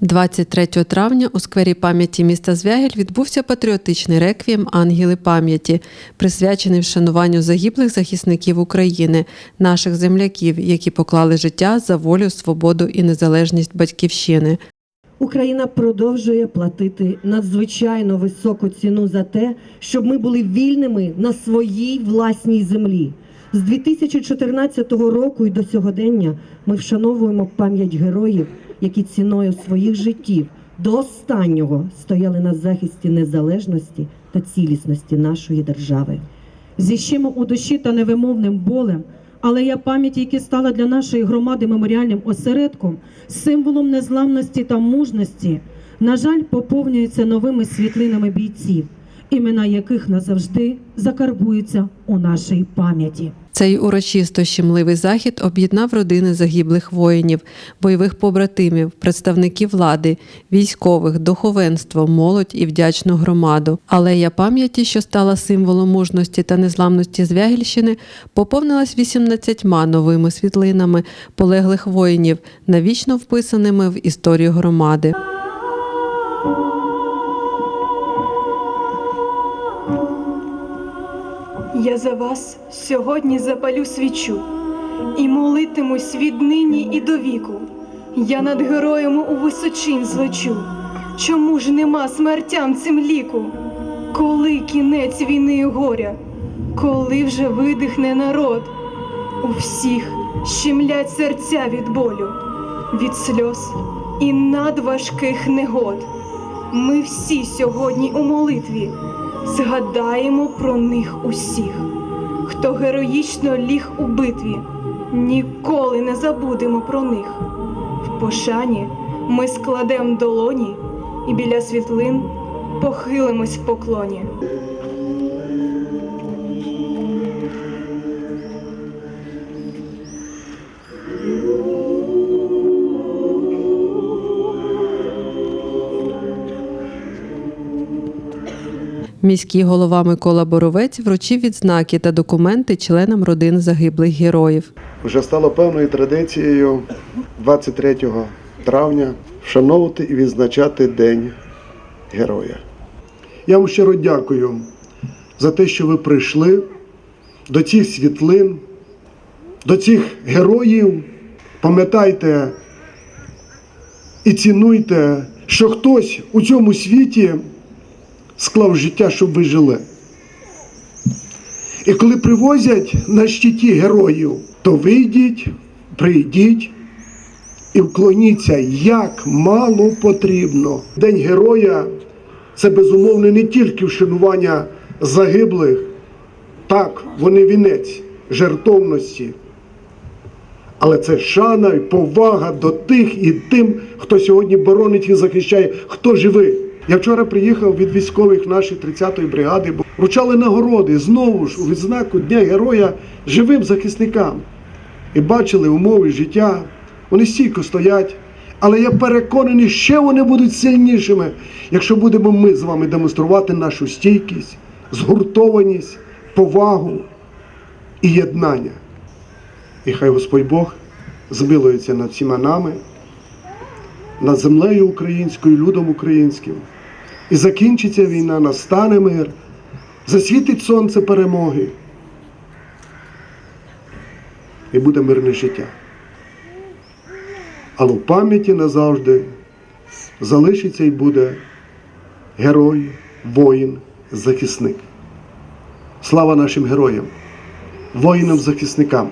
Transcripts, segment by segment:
23 травня у сквері пам'яті міста Звягель відбувся патріотичний реквієм Ангели пам'яті, присвячений вшануванню загиблих захисників України, наших земляків, які поклали життя за волю, свободу і незалежність батьківщини. Україна продовжує платити надзвичайно високу ціну за те, щоб ми були вільними на своїй власній землі. З 2014 року і до сьогодення ми вшановуємо пам'ять героїв, які ціною своїх життів до останнього стояли на захисті незалежності та цілісності нашої держави. зіщимо у душі та невимовним болем, але я пам'яті, яка стала для нашої громади меморіальним осередком, символом незламності та мужності, на жаль, поповнюється новими світлинами бійців, імена яких назавжди закарбуються у нашій пам'яті. Цей урочисто щемливий захід об'єднав родини загиблих воїнів, бойових побратимів, представників влади, військових, духовенство, молодь і вдячну громаду. Алея пам'яті, що стала символом мужності та незламності Звягільщини, поповнилась 18 новими світлинами полеглих воїнів, навічно вписаними в історію громади. Я за вас сьогодні запалю свічу і молитимусь віднині і до віку. Я над героями у височин злечу. Чому ж нема смертям цим ліку? Коли кінець війни і горя, коли вже видихне народ, у всіх щемлять серця від болю, від сльоз і надважких негод. Ми всі сьогодні у молитві згадаємо про них усіх, хто героїчно ліг у битві, ніколи не забудемо про них. В пошані ми складемо долоні і біля світлин похилимось в поклоні. Міський голова Микола Боровець вручив відзнаки та документи членам родин загиблих героїв. Вже стало певною традицією 23 травня вшановувати і відзначати День Героя. Я вам щиро дякую за те, що ви прийшли до цих світлин, до цих героїв. Пам'ятайте і цінуйте, що хтось у цьому світі склав життя, щоб ви жили. І коли привозять на щиті героїв, то вийдіть, прийдіть і вклоніться, як мало потрібно. День героя це безумовно не тільки вшанування загиблих, так, вони вінець жертовності. Але це шана і повага до тих і тим, хто сьогодні боронить і захищає, хто живий. Я вчора приїхав від військових нашої 30-ї бригади, бо вручали нагороди знову ж у відзнаку Дня Героя живим захисникам. І бачили умови життя, вони стійко стоять. Але я переконаний, ще вони будуть сильнішими, якщо будемо ми з вами демонструвати нашу стійкість, згуртованість, повагу і єднання. І хай Господь Бог змилується над всіма нами, над землею українською, людом українським. І закінчиться війна, настане мир, засвітить сонце перемоги. І буде мирне життя. Але в пам'яті назавжди залишиться і буде герой, воїн, захисник. Слава нашим героям, воїнам-захисникам.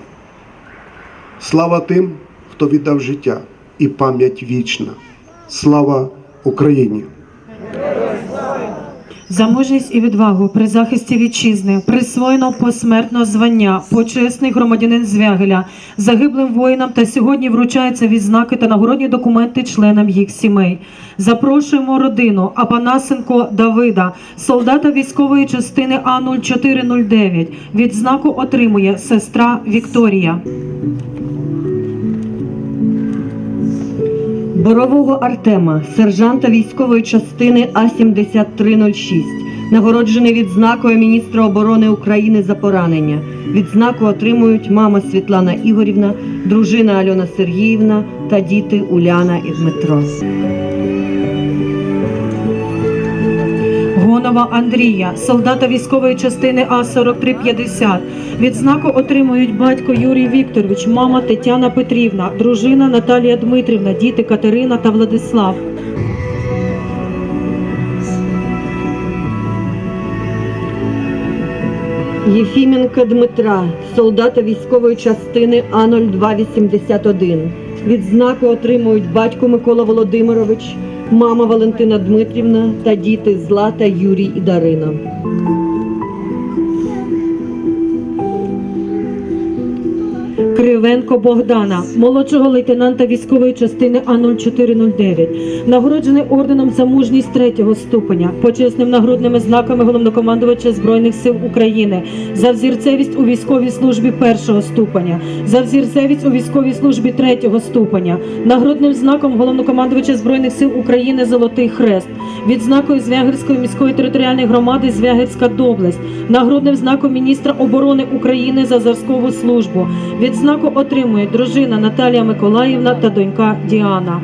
Слава тим, хто віддав життя і пам'ять вічна. Слава Україні! За мужність і відвагу при захисті вітчизни присвоєно посмертно звання почесний громадянин Звягеля загиблим воїнам та сьогодні вручаються відзнаки та нагородні документи членам їх сімей. Запрошуємо родину Апанасенко Давида, солдата військової частини А 0409. Відзнаку отримує сестра Вікторія. Борового Артема, сержанта військової частини А-7306, нагороджений відзнакою міністра оборони України за поранення. Відзнаку отримують мама Світлана Ігорівна, дружина Альона Сергіївна та діти Уляна і Дмитро. Романова Андрія, солдата військової частини А 4350 Відзнаку отримують батько Юрій Вікторович, мама Тетяна Петрівна, дружина Наталія Дмитрівна, діти Катерина та Владислав. Єфіменка Дмитра, солдата військової частини А0281. Відзнаку отримують батько Микола Володимирович, мама Валентина Дмитрівна та діти Злата, Юрій і Дарина. Кривенко Богдана, молодшого лейтенанта військової частини А0409, нагороджений орденом за мужність третього ступеня, почесним нагрудними знаками головнокомандувача Збройних сил України, за взірцевість у військовій службі першого ступеня, за взірцевість у військовій службі третього ступеня, нагрудним знаком головнокомандувача Збройних сил України Золотий Хрест, відзнакою Звягельської міської територіальної громади Звягельська доблесть, нагрудним знаком міністра оборони України за зразкову службу. Відзнаку отримують дружина Наталія Миколаївна та донька Діана.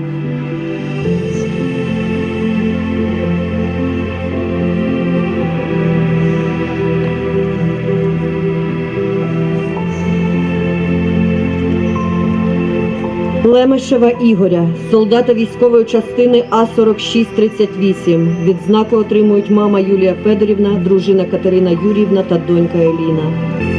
Лемешева Ігоря, солдата військової частини А4638. Відзнаку отримують мама Юлія Федорівна, дружина Катерина Юріївна та донька Еліна.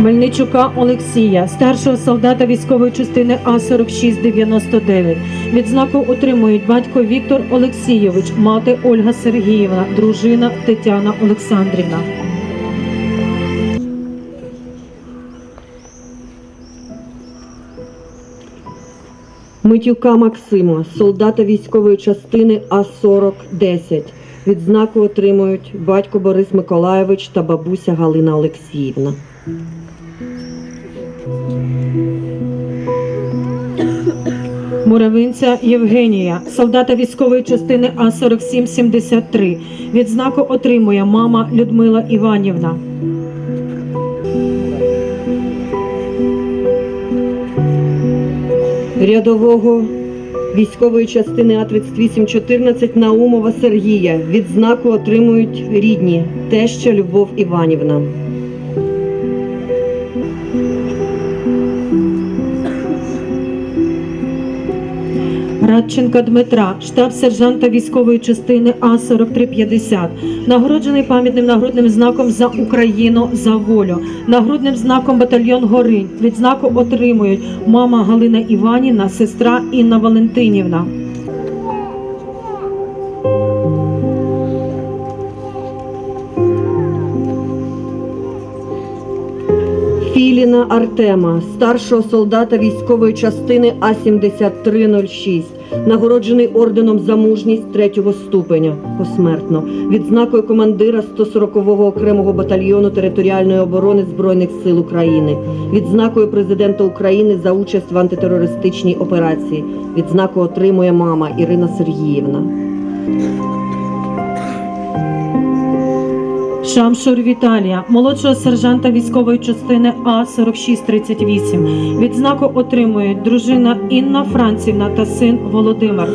Мельничука Олексія, старшого солдата військової частини А4699. Відзнаку отримують батько Віктор Олексійович, мати Ольга Сергіївна, дружина Тетяна Олександрівна. Митюка Максима, солдата військової частини А4010. Відзнаку отримують батько Борис Миколаєвич та бабуся Галина Олексіївна. Муравинця Євгенія, солдата військової частини А4773. Відзнаку отримує мама Людмила Іванівна. Рядового військової частини А3814 Наумова Сергія. Відзнаку отримують рідні теща Любов Іванівна. Радченка Дмитра, штаб-сержанта військової частини А4350, нагороджений пам'ятним нагрудним знаком за Україну за волю, нагрудним знаком батальйон Горинь. Відзнаку отримують мама Галина Іванівна, сестра Інна Валентинівна. Філіна Артема, старшого солдата військової частини А7306, нагороджений орденом за мужність третього ступеня посмертно, відзнакою командира 140-го окремого батальйону територіальної оборони Збройних сил України, відзнакою президента України за участь в антитерористичній операції. Відзнаку отримує мама Ірина Сергіївна. Шамшур Віталія, молодшого сержанта військової частини А4638. Відзнаку отримують дружина Інна Францівна та син Володимир.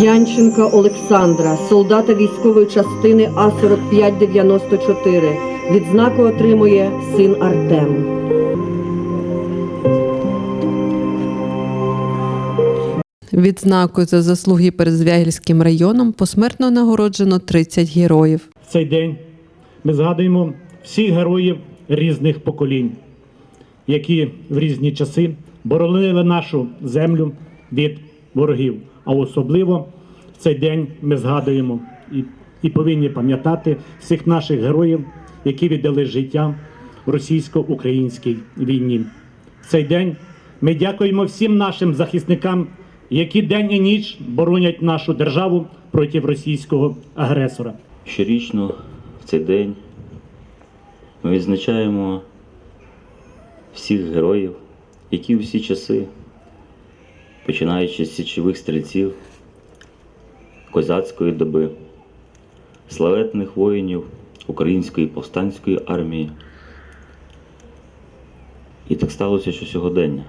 Янченка Олександра, солдата військової частини А4594. Відзнаку отримує син Артем. Відзнакою за заслуги перед Звягільським районом посмертно нагороджено 30 героїв. В цей день ми згадуємо всіх героїв різних поколінь, які в різні часи боронили нашу землю від ворогів. А особливо в цей день ми згадуємо і, і повинні пам'ятати всіх наших героїв, які віддали життя в російсько-українській війні. В цей день ми дякуємо всім нашим захисникам, які день і ніч боронять нашу державу проти російського агресора. Щорічно в цей день ми відзначаємо всіх героїв, які всі часи, починаючи з січових стрільців, козацької доби, славетних воїнів Української повстанської армії. І так сталося, що сьогодення.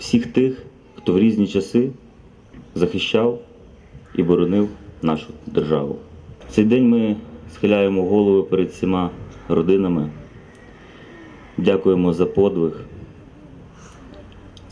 Всіх тих, хто в різні часи захищав і боронив нашу державу. В цей день ми схиляємо голови перед всіма родинами. Дякуємо за подвиг,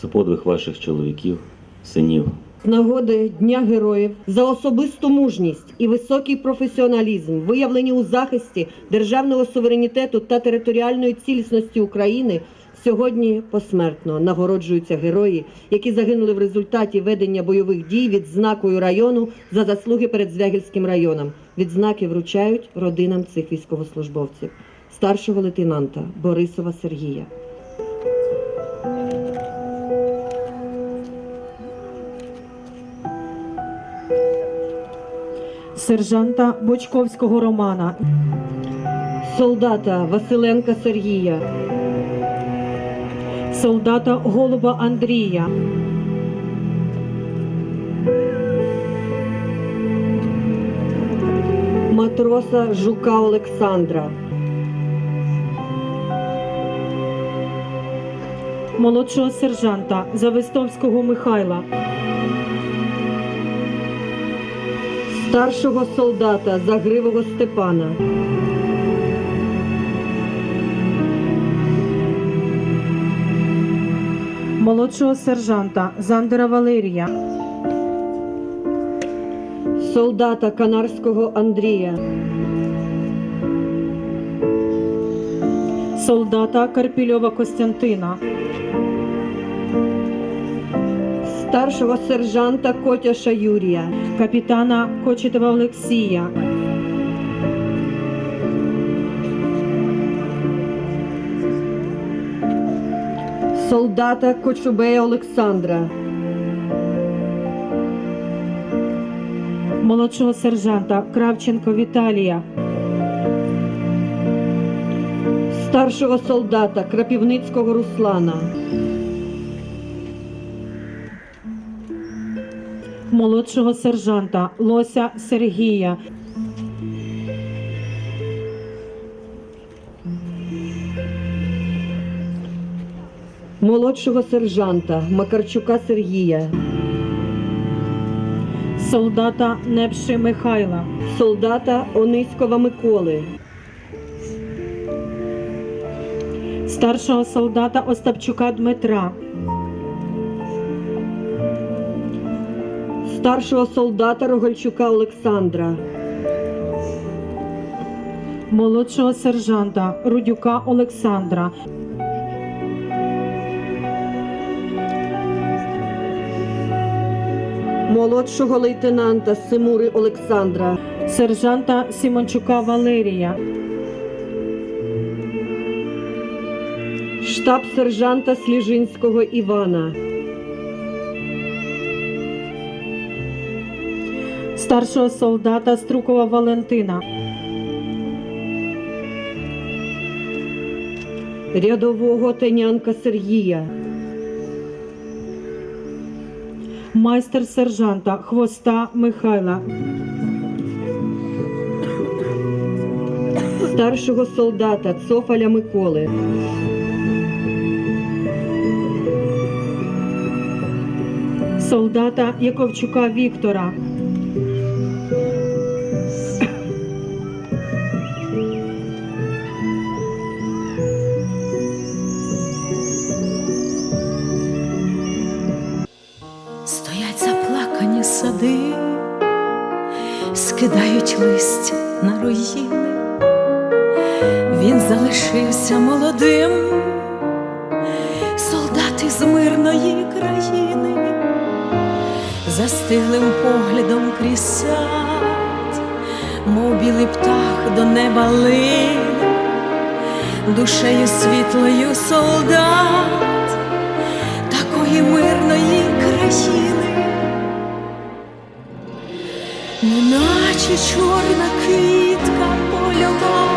за подвиг ваших чоловіків, синів. З нагоди Дня Героїв за особисту мужність і високий професіоналізм, виявлені у захисті державного суверенітету та територіальної цілісності України, сьогодні посмертно нагороджуються герої, які загинули в результаті ведення бойових дій відзнакою району за заслуги перед Звягільським районом. Відзнаки вручають родинам цих військовослужбовців. Старшого лейтенанта Борисова Сергія. сержанта Бочковського Романа, Солдата Василенка Сергія. Солдата Голуба Андрія, Матроса Жука Олександра. молодшого сержанта Завистовського Михайла, старшого солдата Загривого Степана, молодшого сержанта Зандера Валерія, солдата Канарського Андрія, солдата Карпільова Костянтина, старшого сержанта Котяша Юрія, капітана Кочетова Олексія, солдата Кочубея Олександра, молодшого сержанта Кравченко Віталія, старшого солдата Крапівницького Руслана, молодшого сержанта Лося Сергія, молодшого сержанта Макарчука Сергія, солдата Непши Михайла, солдата Ониськова Миколи, старшого солдата Остапчука Дмитра, старшого солдата Рогальчука Олександра, молодшого сержанта Рудюка Олександра, молодшого лейтенанта Симури Олександра, сержанта Сімончука Валерія, штаб сержанта Сліжинського Івана, старшого солдата Струкова Валентина, рядового Тенянка Сергія, майстер сержанта Хвоста Михайла, старшого солдата Цофаля Миколи, солдата Яковчука Віктора, листя на руїни. Він залишився молодим, солдати з мирної країни, застиглим поглядом крізь сад, мов білий птах до неба лине, душею світлою солдат такої мирної країни, неначе чорна квітка польова,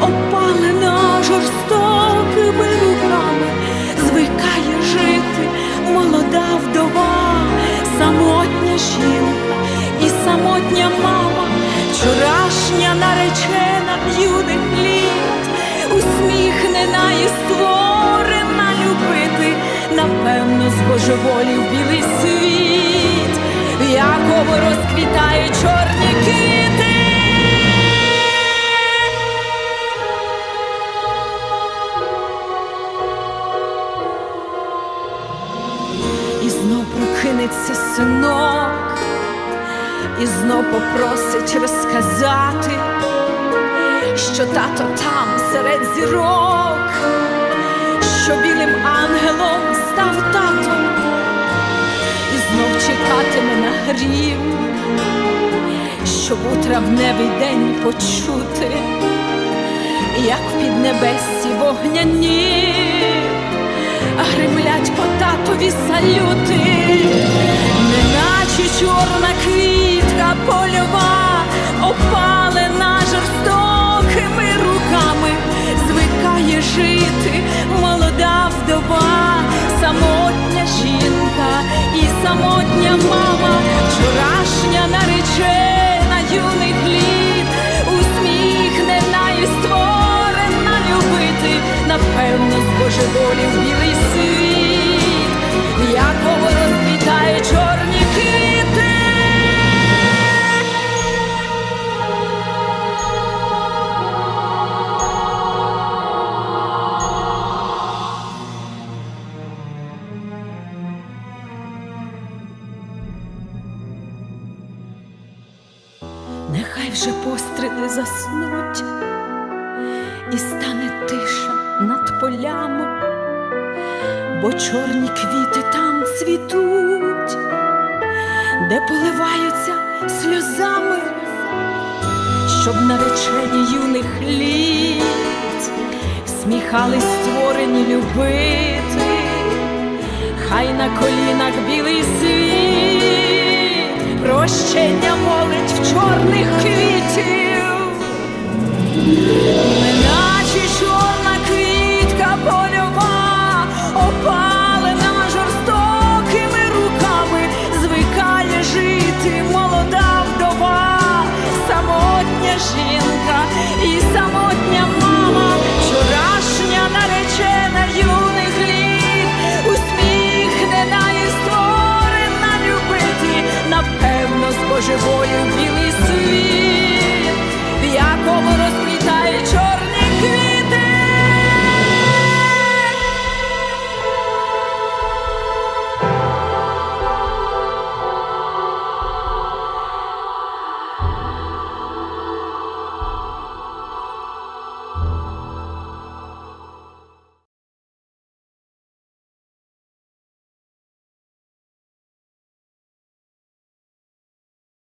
опалена жорстокими руками, звикає жити молода вдова, самотня жінка і самотня мама, вчорашня наречена юних літ, усміхнена і створена любити, напевно, з збожеволів білий світ, якому розквітають чорні квіти. І знов прокинеться синок, і знов попросить розказати, що тато там серед зірок, що білим ангелом став татом, знов чекатиме на грім, щоб у травневий день почути, як в піднебесі вогняні гримлять по татові салюти, неначе чорна квітка польова, опалена жорстокими руками, звикає жити молода вдова, самотня мама, вчорашня наречена юних літ, усміхнена і створена любити, напевно, з Божеволі світ, заснуть, і стане тиша над полями, бо чорні квіти там цвітуть, де поливаються сльозами, щоб наречені юних літ сміхались створені любити, хай на колінах білий світ, прощення молить в чорних квітів, Неначе чорна квітка польова, опалена жорстокими руками, звикає жити молода вдова, самотня жінка.